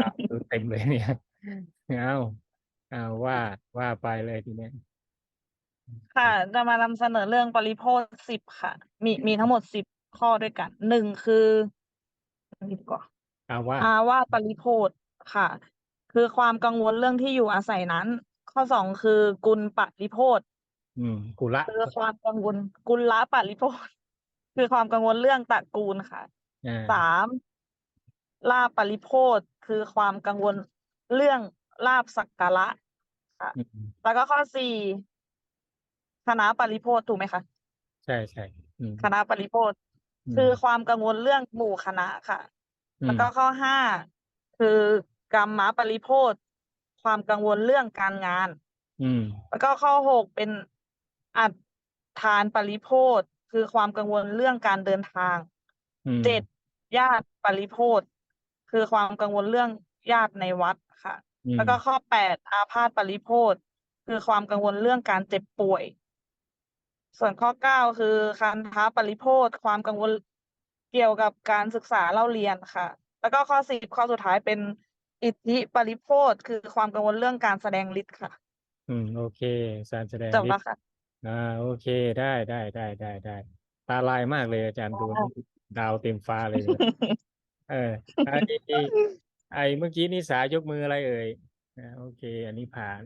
อ้าวดูเต็มเลยเนี่ยเอาเอาว่าว่าไปเลยทีเนี้ยค่ะ จะมานำเสนอเรื่องปริโภคสิบค่ะ มีมีทั้งหมดสิบข้อด้วยกันหนึ่งคืออันนี้ดีกว่าเอาว่าอาว่าปริโภคค่ะ คือความกังวลเรื่องที่อยู่อาศัยนั้น ข้อสองคือกุลปริโภคอืมกุละคือความกังวลกุลละปริโภคคือความกังวลเรื่องตระกูลค่ะอ่าสาม ลาภปริโภคคือความกังวลเรื่องลาภสักการะค่ะอืมแล้วก็ข้อสี่คณะปริโภคถูกไหมคะใช่ใช่อืมคณะปริโภคมคือความกังวลเรื่องหมู่คณะค่ะอืแล้วมก็ข้อห้าคือกรรมปริโภคความกังวลเรื่องการงาน อืม แล้วก็ข้อหกเป็นอัตทานปริโภคคือความกังวลเรื่องการเดินทางอืมเจ็ดญาติปริโภค คือความกังวลเรื่องญาติในวัดค่ะอืมแล้วก็ข้อแปดอาพาธปริโภคคือความกังวลเรื่องการเจ็บป่วย ส่วนข้อเก้าคือคันธปริโภคความกังวลเกี่ยวกับการศึกษาเล่าเรียนค่ะ แล้วก็ข้อสิบข้อสุดท้ายเป็นอิทธิปริโภคคือความกังวลเรื่องการแสดงฤทธิ์ค่ะ อืม โอเคสารแสดงจบฤแล้ทวธิ์ค่ะอ่าโอเคได้ได้ได้ได้ได้ตาลายมากเลยอาจารย์ดูนี่ดาวเต็มฟ้าเลย เออไอไอเมื่อกี้นิสายยกมืออะไรเอ่ยอ่าโอเค อันนี้ผ่าน